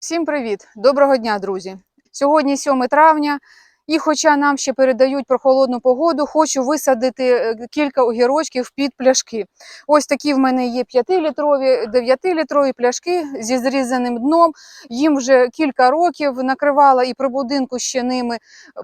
Всім привіт! Доброго дня, друзі! Сьогодні 7 травня, і хоча нам ще передають прохолодну погоду, хочу висадити е, кілька огірочків під пляшки. Ось такі в мене є 5-літрові, 9-літрові пляшки зі зрізаним дном. Їм вже кілька років накривала і при будинку ще ними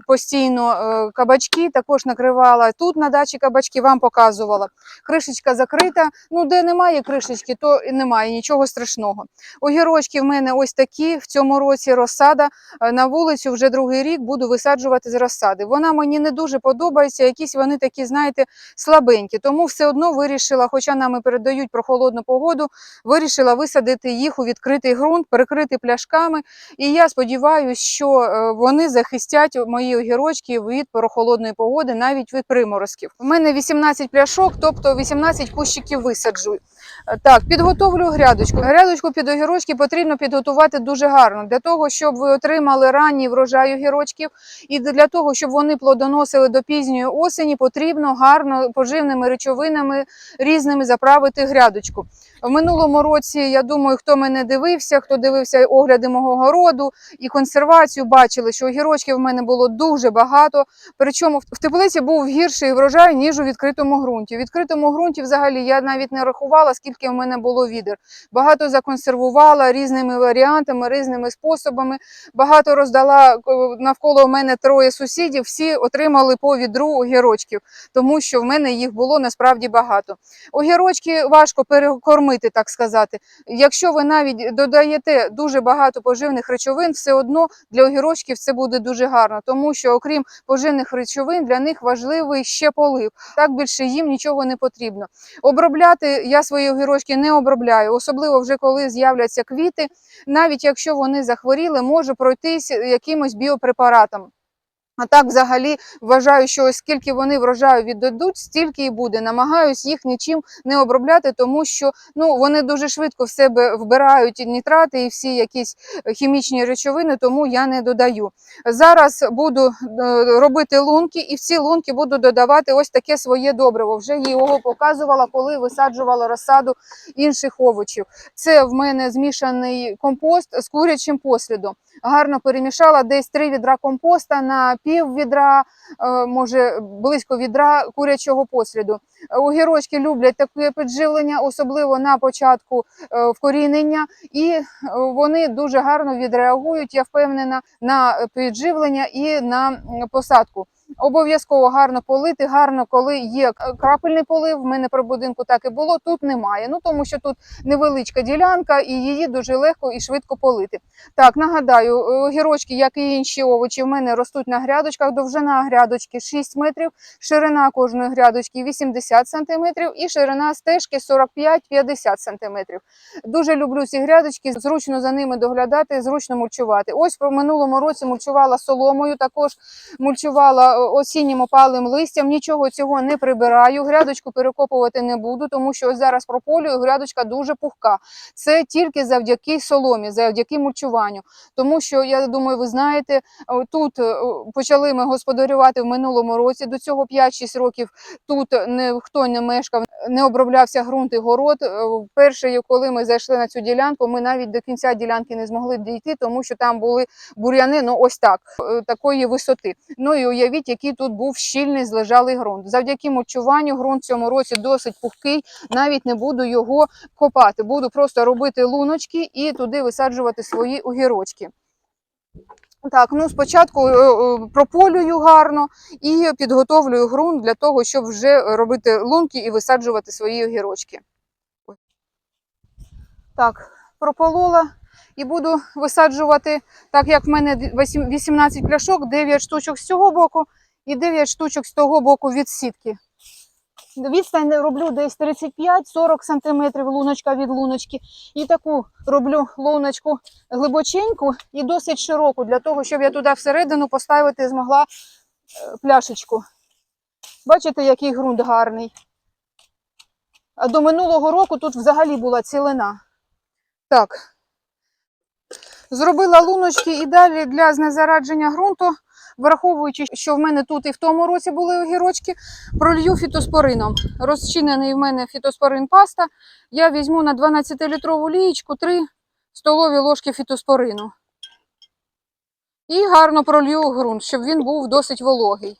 постійно е, кабачки, також накривала тут на дачі кабачки, вам показувала. Кришечка закрита. Ну, де немає кришечки, то немає нічого страшного. Огірочки в мене ось такі. В цьому році розсада Е, на вулицю вже другий рік буду висаджувати з розсади. Вона мені не дуже подобається, якісь вони такі, знаєте, слабенькі. Тому все одно вирішила, хоча нам і передають прохолодну погоду, вирішила висадити їх у відкритий ґрунт, перекрити пляшками. І я сподіваюся, що е, вони захистять мої огірочки від прохолодної погоди, навіть від приморозків. У мене 18 пляшок, тобто 18 кущиків висаджу. Е, Так, підготовлю грядочку. Грядочку під огірочки потрібно підготувати дуже гарно для того, щоб ви отримали ранній врожай огірочків, і для того, щоб вони плодоносили до пізньої осені, потрібно гарно поживними речовинами різними заправити грядочку. В минулому році, я думаю, хто мене дивився, хто дивився огляди мого городу і консервацію, бачили, що огірочків в мене було дуже багато. Причому в теплиці був гірший врожай, ніж у відкритому ґрунті. У відкритому ґрунті взагалі я навіть не рахувала, скільки в мене було відер. Багато законсервувала різними варіантами, різними способами. Багато роздала навколо мене троє сусідів. Всі отримали по відру огірочків, тому що в мене їх було насправді багато. Огірочки важко перекормити, так сказати. Якщо ви навіть додаєте дуже багато поживних речовин, все одно для огірочків це буде дуже гарно, тому що окрім поживних речовин для них важливий ще полив. Так більше їм нічого не потрібно. Обробляти я свої огірочки не обробляю, особливо вже коли з'являться квіти. Навіть якщо вони захворіли, може пройтись якимось біопрепаратом. А так, взагалі, вважаю, що ось скільки вони врожаю віддадуть, стільки і буде. Намагаюсь їх нічим не обробляти, тому що ну вони дуже швидко в себе вбирають нітрати і всі якісь е, хімічні речовини, тому я не додаю. Зараз буду е, робити лунки, і в ці лунки буду додавати ось таке своє добриво. Вже його показувала, коли висаджувала розсаду інших овочів. Це в мене змішаний компост з курячим послідом. Гарно перемішала десь три відра компоста на пів відра, е, може близько відра курячого посліду. Е, Огірочки люблять таке підживлення, особливо на початку е, вкорінення, і вони дуже гарно відреагують, я впевнена, на підживлення і на посадку. Обов'язково гарно полити, гарно, коли є крапельний полив. В мене при будинку так і було. Тут немає. Ну тому що тут невеличка ділянка, і її дуже легко і швидко полити. Так, нагадаю, е, огірочки, як і інші овочі, в мене ростуть на грядочках. Довжина грядочки 6 метрів, ширина кожної грядочки 80 сантиметрів і ширина стежки 45-50 сантиметрів. Дуже люблю ці грядочки, зручно за ними доглядати, зручно мульчувати. Ось про минулому році мульчувала соломою, також мульчувала осіннім опалим листям. Нічого цього не прибираю. Грядочку перекопувати не буду, тому що ось зараз прополюю, грядочка дуже пухка. Це тільки завдяки соломі, завдяки мульчуванню. Тому що я думаю, ви знаєте, тут почали ми господарювати в минулому році. До цього 5-6 років тут ніхто не мешкав, не оброблявся ґрунт і город. Е, Перше, коли ми зайшли на цю ділянку, ми навіть до кінця ділянки не змогли дійти, тому що там були бур'яни, ну ось так, е, такої висоти. Ну і уявіть, який тут був щільний злежалий ґрунт. Завдяки мульчуванню ґрунт в цьому році досить пухкий. Навіть не буду його копати. Буду просто робити луночки і туди висаджувати свої огірочки. Так, ну спочатку е, е, прополюю гарно і підготовлюю ґрунт для того, щоб вже робити лунки і висаджувати свої огірочки. Так, прополола і буду висаджувати, так як в мене 18 пляшок, 9 штучок з цього боку і 9 штучок з того боку від сітки. Відстань роблю десь 35-40 см луночка від луночки. І таку роблю луночку глибоченьку і досить широку, для того, щоб я туди всередину поставити змогла е, пляшечку. Бачите, який ґрунт гарний. А до минулого року тут взагалі була цілина. Так. Зробила луночки і далі для знезарадження ґрунту, враховуючи, що в мене тут і в тому році були огірочки, пролью фітоспорином. Розчинений в мене фітоспорин паста. Я візьму на 12-літрову лієчку 3 столові ложки фітоспорину. І гарно пролью ґрунт, щоб він був досить вологий.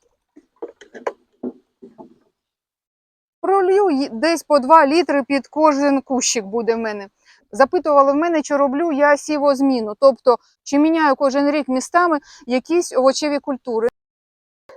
Пролью десь по 2 літри під кожен кущик буде в мене. Запитували в мене, чи роблю я сівозміну, тобто чи міняю кожен рік містами якісь овочеві культури.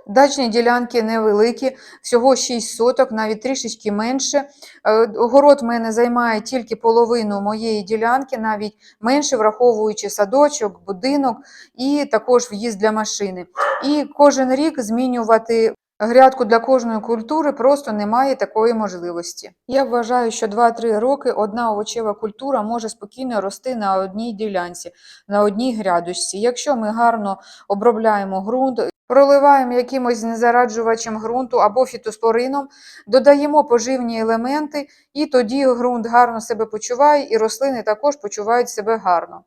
Дачні ділянки невеликі, всього 6 соток, навіть трішечки менше. Е, Город в мене займає тільки половину моєї ділянки, навіть менше, враховуючи садочок, будинок і також в'їзд для машини. І кожен рік змінювати грядку для кожної культури просто немає такої можливості. Я вважаю, що 2-3 роки одна овочева культура може спокійно рости на одній ділянці, на одній грядочці. Якщо ми гарно обробляємо ґрунт, проливаємо якимось незараджувачем ґрунту або фітоспорином, додаємо поживні елементи, і тоді ґрунт гарно себе почуває, і рослини також почувають себе гарно.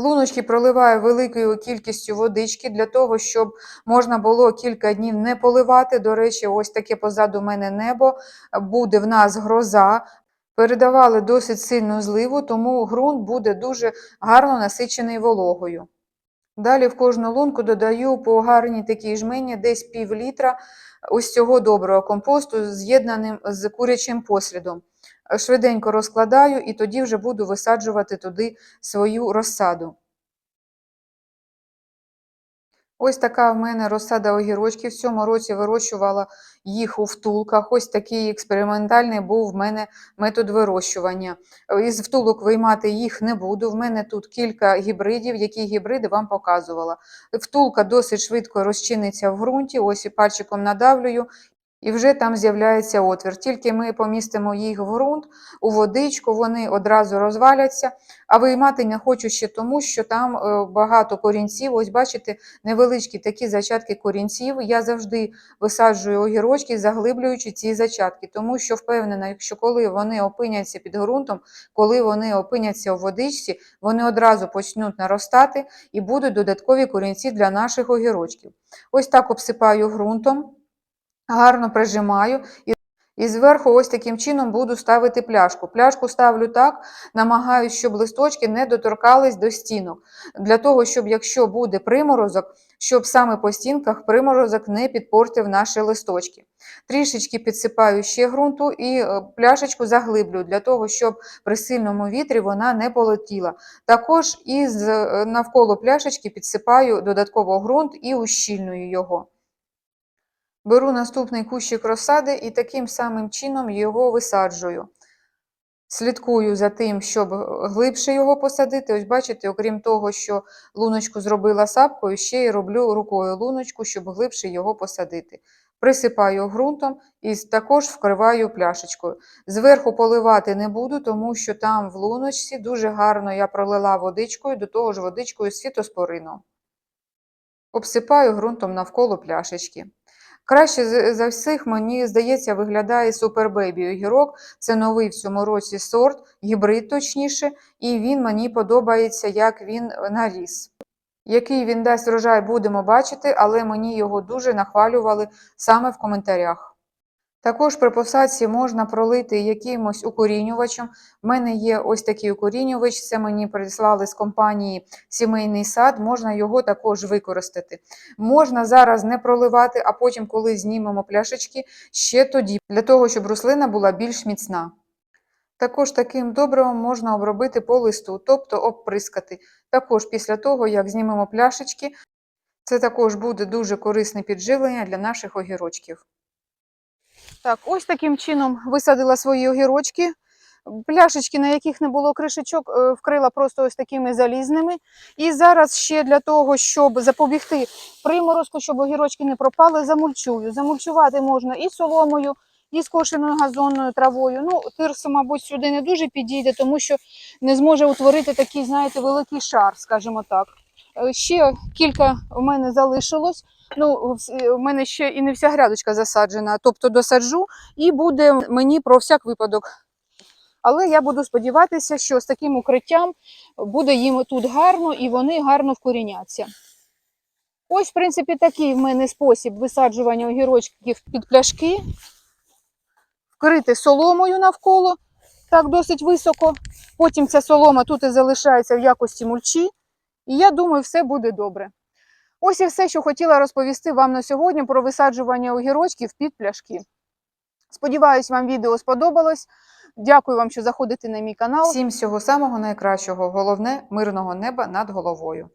Луночки проливаю великою кількістю водички для того, щоб можна було кілька днів не поливати. До речі, ось таке позаду мене небо, буде в нас гроза. Передавали досить сильну зливу, тому ґрунт буде дуже гарно насичений вологою. Далі в кожну лунку додаю по гарній такій жмені десь пів літра ось цього доброго компосту, з'єднаним з курячим послідом. Швиденько розкладаю і тоді вже буду висаджувати туди свою розсаду. Ось така в мене розсада огірочків. В цьому році вирощувала їх у втулках. Ось такий експериментальний був в мене метод вирощування. Із втулок виймати їх не буду. В мене тут кілька гібридів, які гібриди вам показувала. Втулка досить швидко розчиниться в ґрунті, ось і пальчиком надавлюю. І вже там з'являється отвір. Тільки ми помістимо їх в ґрунт, у водичку, вони одразу розваляться. А виймати не хочу ще тому, що там е, багато корінців. Ось бачите, невеличкі такі зачатки корінців. Я завжди висаджую огірочки, заглиблюючи ці зачатки, тому що впевнена, що коли вони опиняться під ґрунтом, коли вони опиняться у водичці, вони одразу почнуть наростати і будуть додаткові корінці для наших огірочків. Ось так обсипаю ґрунтом, гарно прижимаю. І і зверху ось таким чином буду ставити пляшку. Пляшку ставлю так, намагаюсь, щоб листочки не доторкались до стінок. Для того, щоб якщо буде приморозок, щоб саме по стінках приморозок не підпортив наші листочки. Трішечки підсипаю ще ґрунту і е, пляшечку заглиблю, для того, щоб при сильному вітрі вона не полетіла. Також із е, навколо пляшечки підсипаю додатково ґрунт і ущільную його. Беру наступний кущик розсади і таким самим чином його висаджую. Слідкую за тим, щоб глибше його посадити. Ось бачите, окрім того, що луночку зробила сапкою, ще й роблю рукою луночку, щоб глибше його посадити. Присипаю ґрунтом і також вкриваю пляшечкою. Зверху поливати не буду, тому що там в луночці дуже гарно я пролила водичкою, до того ж водичкою з фітоспорином. Обсипаю ґрунтом навколо пляшечки. Краще за всіх, мені здається, виглядає супербейбі огірок. Це новий в цьому році сорт, гібрид точніше, і він мені подобається, як він наріс. Який він дасть врожай, будемо бачити, але мені його дуже нахвалювали саме в коментарях. Також при посадці можна пролити якимось укорінювачем. В мене є ось такий укорінювач, це мені прислали з компанії Сімейний сад, можна його також використати. Можна зараз не проливати, а потім, коли знімемо пляшечки, ще тоді, для того, щоб рослина була більш міцна. Також таким добривом можна обробити по листу, тобто обприскати. Також після того, як знімемо пляшечки, це також буде дуже корисне підживлення для наших огірочків. Так, ось таким чином висадила свої огірочки. Пляшечки, на яких не було кришечок, е, вкрила просто ось такими залізними. І зараз ще для того, щоб запобігти приморозку, щоб огірочки не пропали, замульчую. Замульчувати можна і соломою, і скошеною газонною травою. Ну, тирсо, мабуть, сюди не дуже підійде, тому що не зможе утворити такий, знаєте, великий шар, скажімо так. Е, Ще кілька в мене залишилось. Ну, вс- в мене ще і не вся грядочка засаджена, тобто досаджу, і буде мені про всяк випадок. Але я буду сподіватися, що з таким укриттям буде їм тут гарно і вони гарно вкоріняться. Ось, в принципі, такий в мене спосіб висаджування огірочків під пляшки. Вкрити соломою навколо так досить високо. Потім ця солома тут і залишається в якості мульчі. І я думаю, все буде добре. Ось і все, що хотіла розповісти вам на сьогодні про висаджування огірочків під пляшки. Сподіваюсь, вам відео сподобалось. Дякую вам, що заходите на мій канал. Всім всього самого найкращого. Головне мирного неба над головою.